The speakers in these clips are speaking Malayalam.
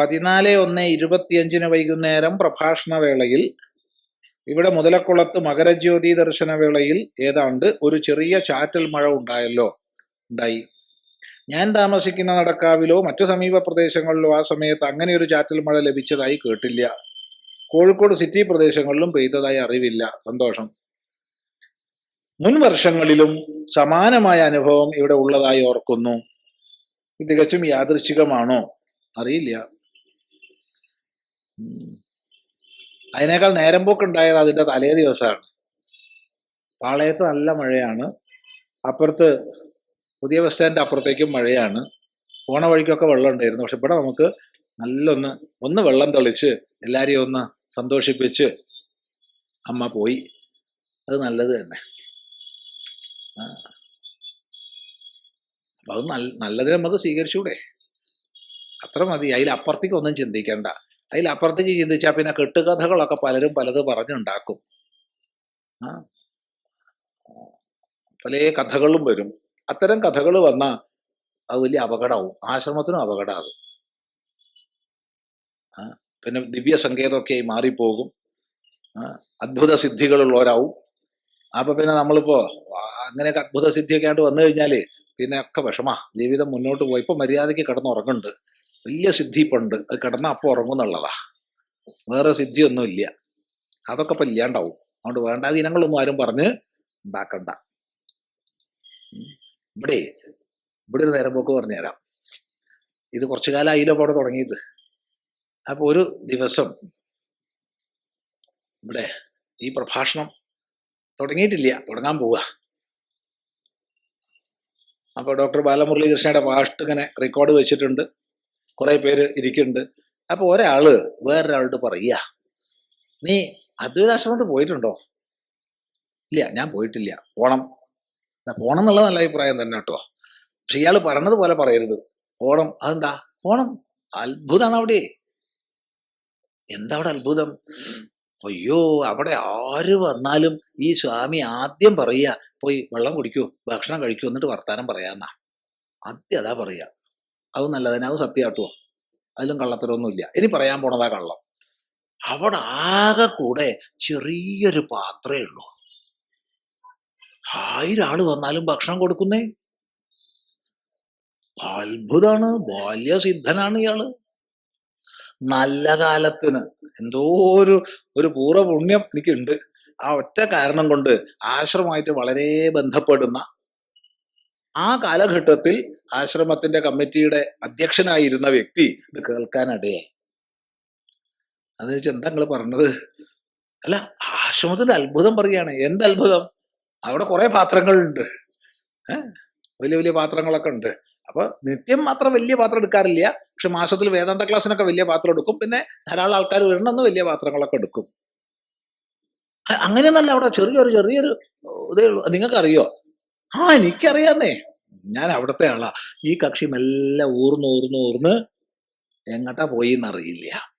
പതിനാല് ഒന്ന് ഇരുപത്തിയഞ്ചിന് വൈകുന്നേരം പ്രഭാഷണ വേളയിൽ ഇവിടെ മുതലക്കുളത്ത് മകരജ്യോതി ദർശന വേളയിൽ ഏതാണ്ട് ഒരു ചെറിയ ചാറ്റൽ മഴ ഉണ്ടായല്ലോ. ഉണ്ടായി. ഞാൻ താമസിക്കുന്ന നടക്കാവിലോ മറ്റു സമീപ പ്രദേശങ്ങളിലോ ആ സമയത്ത് അങ്ങനെ ഒരു ചാറ്റൽ മഴ ലഭിച്ചതായി കേട്ടില്ല. കോഴിക്കോട് സിറ്റി പ്രദേശങ്ങളിലും പെയ്തതായി അറിവില്ല. സന്തോഷം. മുൻ വർഷങ്ങളിലും സമാനമായ അനുഭവം ഇവിടെ ഉള്ളതായി ഓർക്കുന്നു. തികച്ചും യാദൃശ്ചികമാണോ? അറിയില്ല. അതിനേക്കാൾ നേരം പോക്കുണ്ടായത് അതിന്റെ തലേ ദിവസമാണ്. പാളയത്ത് നല്ല മഴയാണ്. അപ്പുറത്ത് പുതിയ ബസ് സ്റ്റാൻഡിന്റെ അപ്പുറത്തേക്കും മഴയാണ്. പോണ വഴിക്കൊക്കെ വെള്ളം ഉണ്ടായിരുന്നു പക്ഷെ ഇവിടെ നമുക്ക് നല്ലൊന്ന് ഒന്ന് വെള്ളം തളിച്ച് എല്ലാവരെയും ഒന്ന് സന്തോഷിപ്പിച്ച് അമ്മ പോയി. അത് നല്ലത് തന്നെ. അപ്പം അത് നല്ല നല്ലത് നമുക്ക് സ്വീകരിച്ചൂടെ. അത്ര മതി. അതിലപ്പുറത്തേക്ക് ഒന്നും ചിന്തിക്കണ്ട. അതിലപ്പുറത്തേക്ക് ചിന്തിച്ചാൽ പിന്നെ കെട്ടുകഥകളൊക്കെ പലരും പലത് പറഞ്ഞുണ്ടാക്കും. പല കഥകളും വരും. അത്തരം കഥകൾ വന്നാൽ അത് വലിയ അപകടമാവും. ആശ്രമത്തിനും അപകടമാകും. പിന്നെ ദിവ്യ സങ്കേതമൊക്കെയായി മാറിപ്പോകും. അത്ഭുത സിദ്ധികളുള്ളവരാവും. അപ്പൊ പിന്നെ നമ്മളിപ്പോ ആ, അങ്ങനെയൊക്കെ അത്ഭുത സിദ്ധിയൊക്കെ ആയിട്ട് വന്നു കഴിഞ്ഞാൽ പിന്നെ ഒക്കെ വിഷമാ. ജീവിതം മുന്നോട്ട് പോയി. ഇപ്പൊ മര്യാദയ്ക്ക് കിടന്നുറങ്ങുന്നുണ്ട്. വലിയ സിദ്ധി പണ്ട് അത് കിടന്ന ഉറങ്ങും ഉറങ്ങുന്നുള്ളതാ. വേറെ സിദ്ധിയൊന്നും ഇല്ല അതൊക്കെ ഇപ്പം ഇല്ലാണ്ടാവും. അതുകൊണ്ട് വേണ്ട ദിനങ്ങളൊന്നും ആരും പറഞ്ഞ് ഉണ്ടാക്കണ്ട ഇവിടെ ഇവിടെ ഒരു നേരം പോക്ക് പറഞ്ഞുതരാം. ഇത് കുറച്ചു കാലം ആയില്ലോ അവിടെ തുടങ്ങിയത്. അപ്പോൾ ഒരു ദിവസം ഇവിടെ ഈ പ്രഭാഷണം തുടങ്ങിയിട്ടില്ല. തുടങ്ങാൻ പോവുക അപ്പോൾ ഡോക്ടർ ബാലമുരളീകൃഷ്ണയുടെ പാസ്റ്റ് ഇങ്ങനെ റെക്കോർഡ് വെച്ചിട്ടുണ്ട്. കുറെ പേര് ഇരിക്കുന്നുണ്ട്. അപ്പൊ ഒരാൾ വേറൊരാളോട് പറയുക നീ അദ്വൈതാശ്രമത്തിൽ പോയിട്ടുണ്ടോ? ഇല്ല ഞാൻ പോയിട്ടില്ല. പോണം. പോണം എന്നുള്ള നല്ല അഭിപ്രായം തന്നെ കേട്ടോ. പക്ഷെ ഇയാൾ പറഞ്ഞത് പോലെ പറയരുത്. പോണം. അതെന്താ? പോണം. അത്ഭുതമാണ് അവിടെ. എന്താ അവിടെ അത്ഭുതം? അയ്യോ അവിടെ ആര് വന്നാലും ഈ സ്വാമി ആദ്യം പറയുക പോയി വെള്ളം കുടിക്കൂ ഭക്ഷണം കഴിക്കൂ എന്നിട്ട് വർത്താനം പറയാന്നാ. ആദ്യം അതാ പറയുക അത് നല്ലതിന് അത് സത്യമാട്ടോ അതിലും കള്ളത്തരമൊന്നുമില്ല. ഇനി പറയാൻ പോണതാ കള്ളം. അവിടെ ആകെ കൂടെ ചെറിയൊരു പാത്രമേ ഉള്ളൂ. ആയിരം ആൾ വന്നാലും ഭക്ഷണം കൊടുക്കുന്നേ? അത്ഭുതാണ്. ബാല്യസിദ്ധനാണ് ഇയാൾ. നല്ല കാലത്തിന് എന്തോ ഒരു ഒരു പൂർവ പുണ്യം എനിക്കുണ്ട്. ആ ഒറ്റ കാരണം കൊണ്ട് ആശ്രമമായിട്ട് വളരെ ബന്ധപ്പെടുന്ന ആ കാലഘട്ടത്തിൽ ആശ്രമത്തിന്റെ കമ്മിറ്റിയുടെ അധ്യക്ഷനായിരുന്ന വ്യക്തി ഇത് കേൾക്കാനിടയായി അത് വെച്ചാൽ എന്താ നിങ്ങൾ പറഞ്ഞത്? അല്ല ആശ്രമത്തിന്റെ അത്ഭുതം പറയുകയാണ് എന്ത് അത്ഭുതം? അവിടെ കുറെ പാത്രങ്ങളുണ്ട്. വലിയ വലിയ പാത്രങ്ങളൊക്കെ ഉണ്ട്. അപ്പൊ നിത്യം മാത്രം വലിയ പാത്രം എടുക്കാറില്ല. പക്ഷെ മാസത്തിൽ വേദാന്ത ക്ലാസ്സിനൊക്കെ വലിയ പാത്രം എടുക്കും. പിന്നെ ധാരാളം ആൾക്കാർ വരണമെന്ന് വലിയ പാത്രങ്ങളൊക്കെ എടുക്കും. അങ്ങനെയൊന്നല്ല അവിടെ ചെറിയൊരു ചെറിയൊരു ഇതേ നിങ്ങൾക്ക് അറിയോ ആ എനിക്കറിയാന്നേ. ഞാൻ അവിടത്തെ ആളാ. ഈ കക്ഷി മെല്ലെ ഊർന്ന് ഊർന്ന് ഊർന്ന് എങ്ങട്ടാ പോയി എന്നറിയില്ല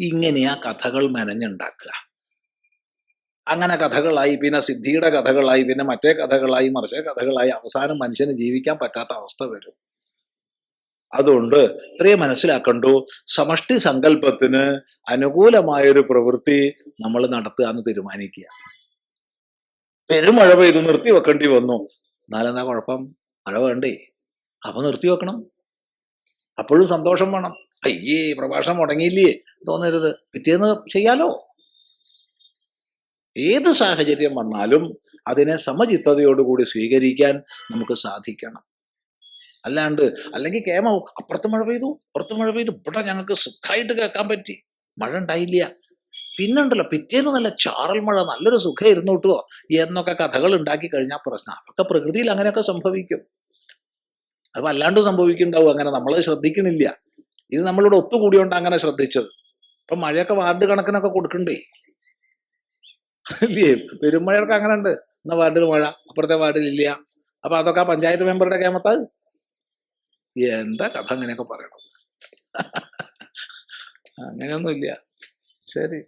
ഇങ്ങനെയാ കഥകൾ മെനഞ്ഞുണ്ടാക്കുക. അങ്ങനെ കഥകളായി പിന്നെ സിദ്ധിയുടെ കഥകളായി പിന്നെ മറ്റേ കഥകളായി മറിച്ചേ കഥകളായി അവസാനം മനുഷ്യന് ജീവിക്കാൻ പറ്റാത്ത അവസ്ഥ വരും. അതുകൊണ്ട് ഇത്രയും മനസ്സിലാക്കണ്ടു സമഷ്ടി സങ്കല്പത്തിന് അനുകൂലമായൊരു പ്രവൃത്തി നമ്മൾ നടത്തുക എന്ന് തീരുമാനിക്കുക. പെരുമഴ പെയ്തു നിർത്തി വെക്കേണ്ടി വന്നു. എന്നാലെന്താ കുഴപ്പം? മഴ വേണ്ടേ. അപ്പൊ നിർത്തി വെക്കണം. അപ്പോഴും സന്തോഷം വേണം. അയ്യേ പ്രഭാഷണം മുടങ്ങിയില്ലേ തോന്നരുത്. പിറ്റേന്ന് ചെയ്യാലോ? ഏത് സാഹചര്യം വന്നാലും അതിനെ സമചിത്തതയോടുകൂടി സ്വീകരിക്കാൻ നമുക്ക് സാധിക്കണം. അല്ലാണ്ട് അല്ലെങ്കിൽ കേമാവും അപ്പുറത്ത് മഴ പെയ്തു അപ്പുറത്ത് മഴ പെയ്തു. ഇവിടെ ഞങ്ങൾക്ക് സുഖമായിട്ട് കേൾക്കാൻ പറ്റി. മഴ ഉണ്ടായില്ല. പിന്നുണ്ടല്ലോ പിറ്റേന്ന് നല്ല ചാറൽ മഴ നല്ലൊരു സുഖം ഇരുന്നു കിട്ടുമോ എന്നൊക്കെ കഥകൾ ഉണ്ടാക്കി കഴിഞ്ഞാൽ പ്രശ്നം. അതൊക്കെ പ്രകൃതിയിൽ അങ്ങനെയൊക്കെ സംഭവിക്കും. അത് വല്ലാണ്ട് സംഭവിക്കുന്നുണ്ടാവും അങ്ങനെ നമ്മൾ ശ്രദ്ധിക്കണില്ല. ഇത് നമ്മളിവിടെ ഒത്തുകൂടിയോണ്ട് അങ്ങനെ ശ്രദ്ധിച്ചത്. ഇപ്പൊ മഴയൊക്കെ വാർഡ് കണക്കിനൊക്കെ കൊടുക്കണ്ടേ? ഇല്ലേ? പെരുമഴയൊക്കെ അങ്ങനെ ഉണ്ട് ഇന്ന വാർഡിൽ മഴ അപ്പുറത്തെ വാർഡിൽ ഇല്ല. അപ്പൊ അതൊക്കെ ആ പഞ്ചായത്ത് മെമ്പറുടെ കേമത്താ? എന്താ കഥ അങ്ങനെയൊക്കെ പറയണത്? അങ്ങനെയൊന്നുമില്ല. ശരി.